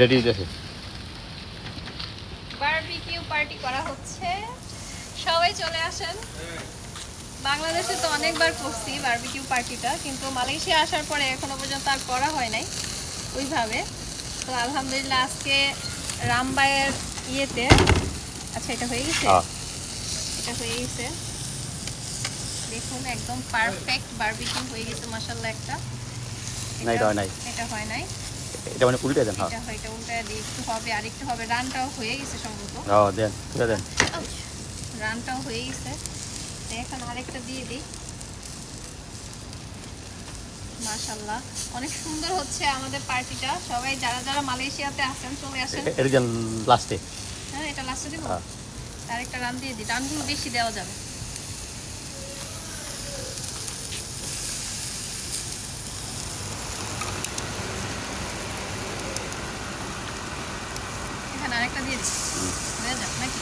Ready দেখে। Barbecue party করা হচ্ছে। সবাই চলে আসেন। বাংলাদেশে তো অনেকবার করছি বারবিকিউ পার্টিটা কিন্তু মালয়েশিয়া আসার পরে এখনও পর্যন্ত আর করা হয় নাই ওইভাবে। তো আলহামদুলিল্লাহ আজকে রামবাইয়ের ইয়েতে আচ্ছা এটা হয়ে গেছে? হ্যাঁ। এটা হয়ে গেছে। দেখুন একদম পারফেক্ট বারবিকিউ হয়ে গেছে মাসাল্লাহ একটা। এটা হয় নাই। এটা মানে উল্টে দেন হ্যাঁ। এটা দিয়ে একটু হবে আর একটু হবে রানটাও হয়ে গেছে সম্ভবত। হ্যাঁ দেন তুলে দেন। রানটাও হয়ে গেছে। এখন আরেকটা দিয়ে দিই। অনেক সুন্দর হচ্ছে আমাদের পার্টিটা। সবাই যারা যারা মালয়েশিয়াতে আছেন চলে আসেন। এটা লাস্টে। হ্যাঁ এটা লাস্টে দিব। হ্যাঁ। আরেকটা রান দিয়ে দিই। রানগুলো বেশি দেওয়া যাবে। এখানে আরেকটা দিয়ে দিই হয়ে যাক নাকি?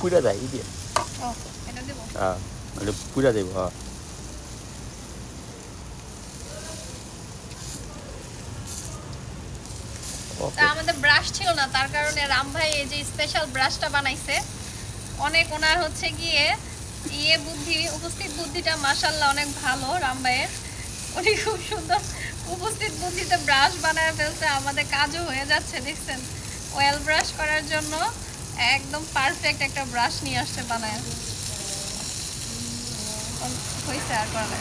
পুরা যায় ই দিয়ে হ্যাঁ পুরা দেবো হ্যাঁ। আমাদের ব্রাশ ছিল না তার কারণে রাম ভাই এই যে স্পেশাল ব্রাশটা বানাইছে অনেক ওনার হচ্ছে গিয়ে ইয়ে বুদ্ধি, উপস্থিত বুদ্ধিটা মাসাল্লাহ অনেক ভালো রামবাইয়ের উনি খুব সুন্দর উপস্থিত বুদ্ধিতে ব্রাশ বানায় ফেলছে, আমাদের কাজও হয়ে যাচ্ছে, দেখছেন? অয়েল ব্রাশ করার জন্য একদম পারফেক্ট একটা ব্রাশ নিয়ে আসছে বানায়। হয়েছে আর করা।